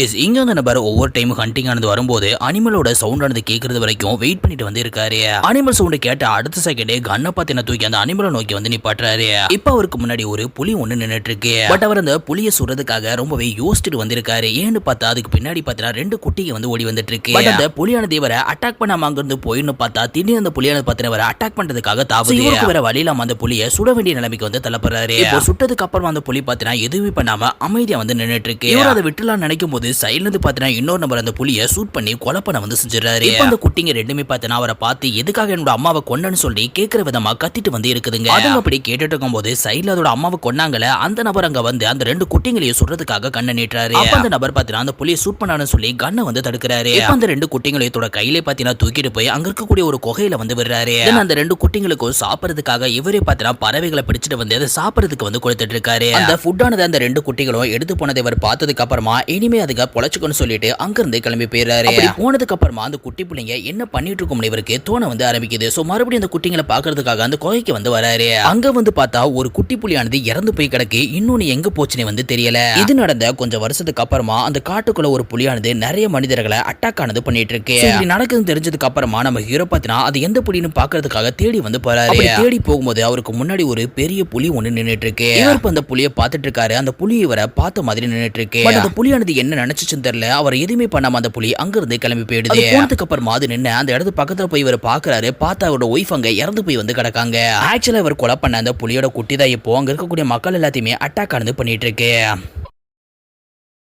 S இங்க அந்த நபர் ஒவ்வொரு டைம் ஹண்டிங் ஆனது வரும்போது அனிமலோட சவுண்ட் ஆனது கேட்கறது வரைக்கும் வெயிட் பண்ணிட்டு வந்து இருக்காரு அனிமல் சவுண்ட் கேட்ட அடுத்த செகண்டே கண்ணை பார்த்து தூக்கி அந்த அனிமலை நோக்கி வந்து நிப்பாட்டுறாரு. இப்ப அவருக்கு முன்னாடி ஒரு புலி ஒண்ணு நின்னுட்டு இருக்கு பட் அவர் அந்த புலியை சுடுறதுக்காக ரொம்பவே யோசிச்சுட்டு வந்திருக்காரு. ஏன்னு பார்த்தா அதுக்கு பின்னாடி பார்த்தா ரெண்டு குட்டிங்க வந்து ஓடி வந்துட்டு இருக்கு பட் அந்த புலியானது இவரை அட்டாக் பண்ணாம அங்கிருந்து போயின்னு பார்த்தா திடீர்னு அந்த புலியானது பார்த்தா அட்டாக் பண்றதுக்காக தாவுது. வேற வழி இல்லாம அந்த புலியை சுட வேண்டிய நிலைமைக்கு வந்து தள்ளப்படுறாரு. இப்போ சுட்டதுக்கு அப்புறம் அந்த புலி பார்த்தீங்கன்னா எதுவுமே பண்ணாம அமைதியா வந்து நின்னுட்டு இருக்கு இவர் அதை விட்டுலாம் நினைக்கும் போது சைடுல இருந்து பார்த்தீங்கன்னா இன்னொரு நபர் அந்த புலியை சூட் பண்ணி கொலை பண்ண வந்து செஞ்சிடறாரு. அந்த குட்டிங்க ரெண்டுமே பார்த்தீங்கன்னா அவரை பார்த்து எதுக்காக என்னோட அம்மாவை கொண்டன்னு சொல்லி கேட்கிற விதமா கத்திட்டு வந்து இருக்குதுங்க. அதுங்க அப்படி கேட்டுட்டு இருக்கும்போது சைடுல அதோட அம்மாவை கொன்னாங்களே அந்த நபர் அங்க வந்து அந்த ரெண்டு குட்டிங்களையும் சுடுறதுக்காக கண்ணை நீட்டுறாரு. அப்ப அந்த நபர் பார்த்தீங்கன்னா அந்த புலியை சூட் பண்ணான்னு சொல்லி கண்ணை வந்து தடுக்கிறாரு. அந்த ரெண்டு குட்டிங்களையும் தோட கையிலே பார்த்தீங்கன்னா தூக்கிட்டு போய் அங்க இருக்கக்கூடிய ஒரு குகையில வந்து விடுறாரு. அந்த ரெண்டு குட்டிங்களுக்கும் சாப்பிடுறதுக்காக இவரே பார்த்தீங்கன்னா பறவைகளை பிடிச்சிட்டு வந்து அதை சாப்பிடுறதுக்கு வந்து கொடுத்துட்டு இருக்காரு. அந்த ஃபுட்டானது அந்த ரெண்டு குட்டிகளும் எடுத்து போனதை இவர் பார்த்ததுக்கு அப்புறமா இனிமே அதுக்கு பொழைச்சுக்கணும்னு சொல்லிட்டு அங்கிருந்து கிளம்பி போயிடுறாரு. போனதுக்கு அப்புறமா அந்த குட்டி பிள்ளைங்க என்ன பண்ணிட்டு இருக்கும் இவருக்கு தோண வந்து ஆரம்பிக்குது. சோ மறுபடியும் அந்த குட்டிங்களை பாக்குறதுக்காக அந்த குகைக்கு வந்து வராரு. அங்க வந்து பார்த்தா ஒரு குட்டி புலியானது இறந்து போய் கிடக்கு. இன்னொன்னு எங்க போச்சுன்னு வந்து தெரியல. இது நடந்த கொஞ்சம் வருஷத்துக்கு அப்புறமா அந்த காட்டுக்குள்ள ஒரு புலியானது நிறைய மனிதர்களை அட்டாக் ஆனது பண்ணிட்டு இருக்கு. இப்படி நடக்குதுன்னு தெரிஞ்சதுக்கு அப்புறமா நம்ம ஹீரோ பாத்தீங்கன்னா அது எந்த புலின்னு பாக்குறதுக்காக தேடி வந்து போறாரு. தேடி போகும்போது அவருக்கு முன்னாடி ஒரு பெரிய புலி ஒண்ணு நின்னுட்டு இருக்கு. இவர் அந்த புலியை பார்த்துட்டு இருக்காரு. அந்த புலி இவரை பார்த்த மாதிரி நின்னுட்டு இருக்கு. அந்த புலியானது என்ன நினைச்சுச்சுன்னு தெரியல. அவர் எதுவுமே பண்ணாம அந்த புலி அங்க இருந்து கிளம்பி போயிடுது. போனதுக்கு அப்புறமா அது நின்று அந்த இடத்து பக்கத்துல போய் இவர் பாக்குறாரு. பார்த்தா அவரோட ஒய்ஃப் அங்க இறந்து போய் வந்து கிடக்காங்க. ஆக்சுவலா இவர் கொலை பண்ண அந்த புலியோட குட்டி தான் இப்போ அங்க இருக்கக்கூடிய மக்கள் எல்லாத்தையுமே அட்டாக் ஆனது பண்ணிட்டு இருக்கு.